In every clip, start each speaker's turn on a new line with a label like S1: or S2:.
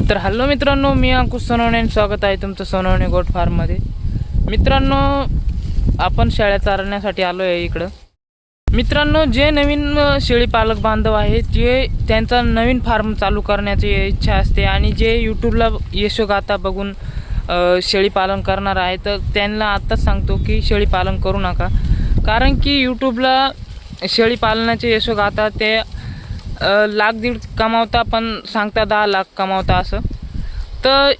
S1: तर हॅलो मित्रांनो मी अंकुश सोनवणे स्वागत आहे तुमचं सोनवणे गोट फार्ममध्ये. मित्रांनो आपण शेळ्या चारण्यासाठी आलो आहे इकडं. मित्रांनो जे नवीन शेळी पालक बांधव आहेत जे त्यांचा नवीन फार्म चालू करण्याची इच्छा असते आणि जे यूट्यूबला यशोगाथा बघून शेळी पालन करणार आहे तर त्यांना आत्ताच सांगतो की शेळी पालन करू नका. कारण की यूट्यूबला शेळी पालनाचे यशोगाथा ते लाख दीड कमावता पण सांगता दहा लाख कमावता असं. तर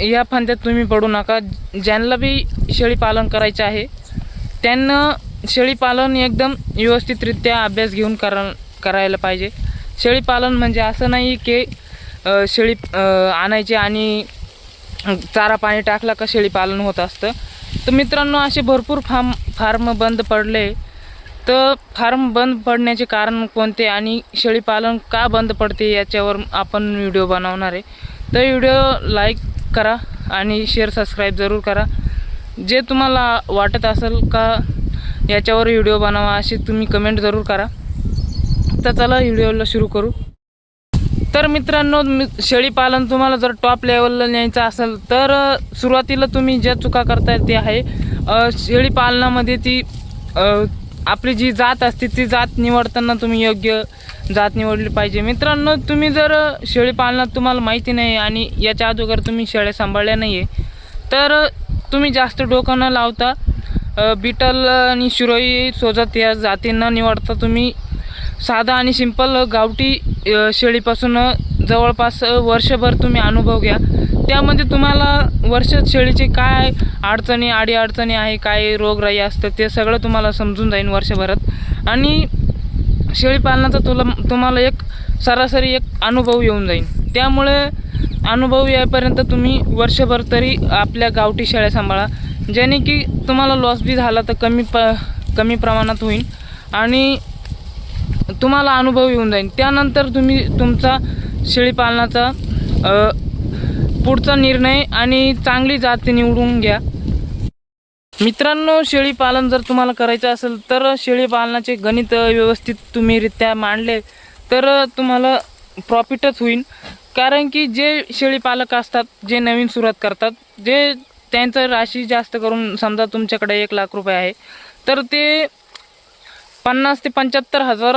S1: या फंद्यात तुम्ही पडू नका. ज्यांना बी शेळी पालन करायचं आहे त्यांना शेळी पालन एकदम व्यवस्थितरित्या अभ्यास घेऊन करा करायला पाहिजे. शेळी पालन म्हणजे असं नाही की शेळी आणायची आणि चारा पाणी टाकला का शेळी पालन होत असतं. तर मित्रांनो असे भरपूर फार्म फार्म बंद पडले. तर फार्म बंद पडण्याचे कारण कोणते आणि शेळीपालन का बंद पडते याच्यावर आपण व्हिडिओ बनवणार आहे. तर व्हिडिओ लाईक करा आणि शेअर सबस्क्राईब जरूर करा. जे तुम्हाला वाटत असेल का याच्यावर व्हिडिओ बनावा असे तुम्ही कमेंट जरूर करा. तर चला व्हिडिओला सुरू करू. तर मित्रांनो मी तुम्हाला जर टॉप लेवलला न्यायचं असेल तर सुरुवातीला तुम्ही ज्या चुका करताय ते आहे. शेळीपालनामध्ये ती आपली जी जात असते ती जात निवडताना तुम्ही योग्य जात निवडली पाहिजे. मित्रांनो तुम्ही जर शेळी पालनात तुम्हाला माहिती नाही आणि याच्या अगोदर तुम्ही शेळ्या सांभाळल्या नाही आहे तर तुम्ही जास्त डोकं न लावता बिटल आणि शिरोई सोजत या जातींना निवडता तुम्ही साधा आणि सिंपल गावठी शेळीपासून जवळपास वर्षभर तुम्ही अनुभव घ्या. त्यामध्ये तुम्हाला वर्ष शेळीचे काय अडचणी आडी अडचणी आहे काय रोगराई असतं ते सगळं तुम्हाला समजून जाईल वर्षभरात. आणि शेळी पालनाचा तुला तुम्हाला एक सरासरी एक अनुभव येऊन जाईल त्यामुळे अनुभव येईपर्यंत तुम्ही वर्षभर तरी आपल्या गावठी शेळ्या सांभाळा. ज्याने की तुम्हाला लॉस बी झाला तर कमी प कमी प्रमाणात होईल आणि तुम्हाला अनुभव येऊन जाईल त्यानंतर तुम्ही तुमचा शेळीपालनाचा पुढचा निर्णय आणि चांगली जात निवडून घ्या. मित्रांनो शेळीपालन जर तुम्हाला करायचं असेल तर शेळीपालनाचे गणित व्यवस्थित तुम्ही रित्या मांडले तर तुम्हाला प्रॉफिटच होईल. कारण की जे शेळीपालक असतात जे नवीन सुरुवात करतात जे त्यांचं राशी जास्त करून समजा तुमच्याकडे एक लाख रुपये आहे तर ते पन्नास ते पंच्याहत्तर हजार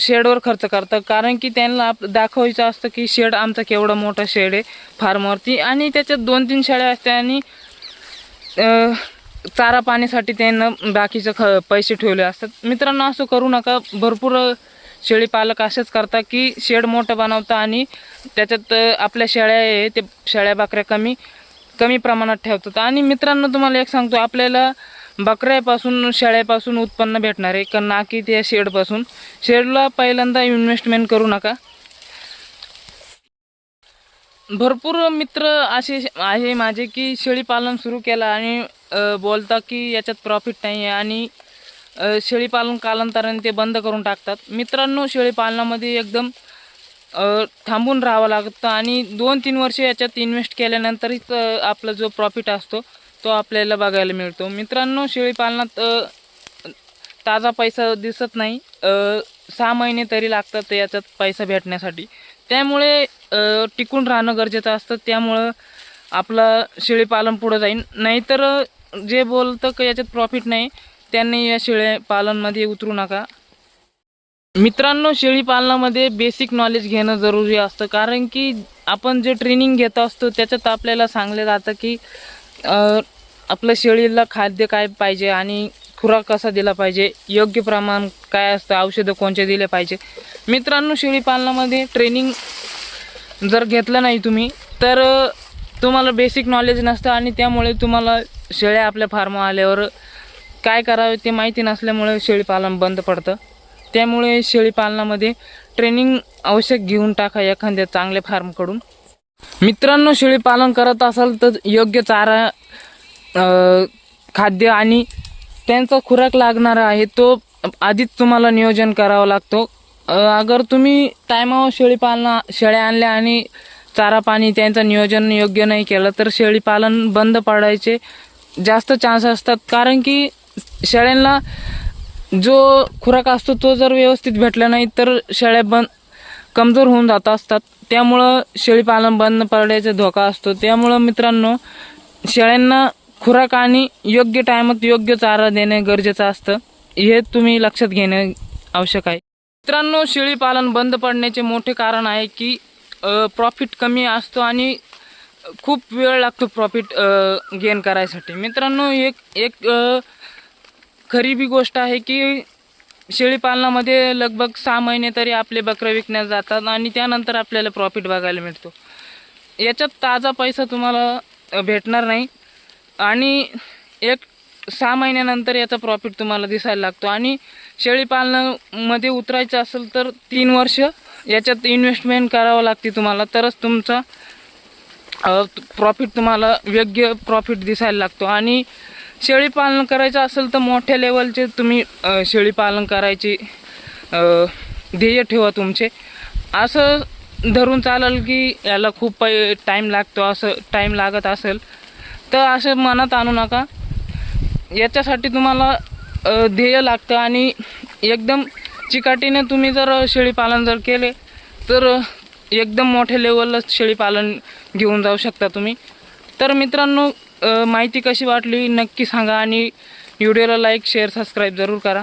S1: शेडवर खर्च करतात. कारण की त्यांना आप दाखवायचं असतं की शेड आमचा केवढा मोठा शेड आहे फार्मवरती. आणि त्याच्यात दोन तीन शेळ्या असतात आणि चारा पाण्यासाठी त्यांना बाकीचं ख पैसे ठेवले असतात. मित्रांनो असं करू नका. भरपूर शेळी पालक असेच करतात की शेड मोठं बनवतं आणि त्याच्यात आपल्या शेळ्या आहे ते शेळ्या बकऱ्या कमी कमी प्रमाणात ठेवतात. आणि मित्रांनो तुम्हाला एक सांगतो. आपल्याला बकऱ्यापासून शेळ्यापासून उत्पन्न भेटणार आहे. का ना की त्या शेडपासून शेडला पहिल्यांदा इन्व्हेस्टमेंट करू नका. भरपूर मित्र असे आहे माझे की शेळीपालन सुरू केलं आणि बोलता की याच्यात प्रॉफिट नाही आहे आणि शेळीपालन कालांतराने ते बंद करून टाकतात. मित्रांनो शेळीपालनामध्ये एकदम थांबून राहावं लागतं आणि दोन तीन वर्ष याच्यात इन्व्हेस्ट केल्यानंतरच आपला जो प्रॉफिट असतो तो आपल्याला बघायला मिळतो. मित्रांनो शेळीपालनात ताजा पैसा दिसत नाही. सहा महिने तरी लागतात याच्यात पैसा भेटण्यासाठी. त्यामुळे टिकून राहणं गरजेचं असतं. त्यामुळं आपलं शेळीपालन पुढं जाईल. नाहीतर जे बोलतं की याच्यात प्रॉफिट नाही त्यांनी या शेळीपालनमध्ये उतरू नका. मित्रांनो शेळीपालनामध्ये बेसिक नॉलेज घेणं जरुरी असतं. कारण की आपण जे ट्रेनिंग घेत असतो त्याच्यात आपल्याला सांगले जातं की आपल्या आपलं शेळीला खाद्य काय पाहिजे आणि खुराक कसा दिला पाहिजे? योग्य प्रमाण काय असतं? औषधं कोणते दिले पाहिजे? मित्रांनो शेळी पालनामध्ये ट्रेनिंग जर घेतलं नाही तुम्ही तर तुम्हाला बेसिक नॉलेज नसतं आणि त्यामुळे तुम्हाला शेळ्या आपल्या फार्म आल्यावर काय करावे ते माहिती नसल्यामुळे शेळीपालन बंद पडतं. त्यामुळे शेळीपालनामध्ये ट्रेनिंग आवश्यक घेऊन टाका एखाद्या चांगल्या फार्मकडून मित्रांनो शेळीपालन करत असाल तर योग्य चारा खाद्य आणि त्यांचा खुराक लागणारा आहे तो आधीच तुम्हाला नियोजन करावा लागतो. अगर तुम्ही टायमावर शेळीपालना शेळ्या आणल्या आणि चारा पाणी त्यांचं नियोजन योग्य नाही केलं तर शेळीपालन बंद पडायचे जास्त चान्स असतात. कारण की शेळ्यांना जो खुराक असतो तो जर व्यवस्थित भेटला नाही तर शेळ्या बंद कमजोर होऊन जात असतात. त्यामुळं शेळीपालन बंद पडण्याचा धोका असतो. त्यामुळं मित्रांनो शेळ्यांना खुराक आणि योग्य टायमात योग्य चारा देणे गरजेचं असतं. हे तुम्ही लक्षात घेणे आवश्यक आहे. मित्रांनो शेळीपालन बंद पडण्याचे मोठे कारण आहे की प्रॉफिट कमी असतो आणि खूप वेळ लागतो प्रॉफिट गेन करायसाठी. मित्रांनो एक एक खरी बी गोष्ट आहे की शेळीपालनामध्ये लगभग सहा महिने तरी आपले बकरं विकण्यात जातात आणि त्यानंतर आपल्याला प्रॉफिट बघायला मिळतो. याच्यात ताजा पैसा तुम्हाला भेटणार नाही. आणि एक सहा महिन्यानंतर याचा प्रॉफिट तुम्हाला दिसायला लागतो. आणि शेळीपालनामध्ये उतरायचं असेल तर तीन वर्ष याच्यात इन्व्हेस्टमेंट करावं लागते तुम्हाला. तरच तुमचा प्रॉफिट तुम्हाला योग्य प्रॉफिट दिसायला लागतो. आणि शेळीपालन करायचं असेल तर मोठ्या लेवलचे तुम्ही शेळी शेळीपालन करायची ध्येय ठेवा तुमचे. असं धरून चालेल की याला खूप पै टाईम लागतो असं टाईम लागत असेल तर असं मनात आणू नका. याच्यासाठी तुम्हाला ध्येय लागतं आणि एकदम चिकाटीने तुम्ही जर शेळीपालन जर केले तर एकदम मोठ्या लेवलला शेळीपालन घेऊन जाऊ शकता तुम्ही. तर मित्रांनो माहिती कशी वाटली नक्की सांगा आणि व्हिडिओला लाईक शेअर सबस्क्राईब जरूर करा.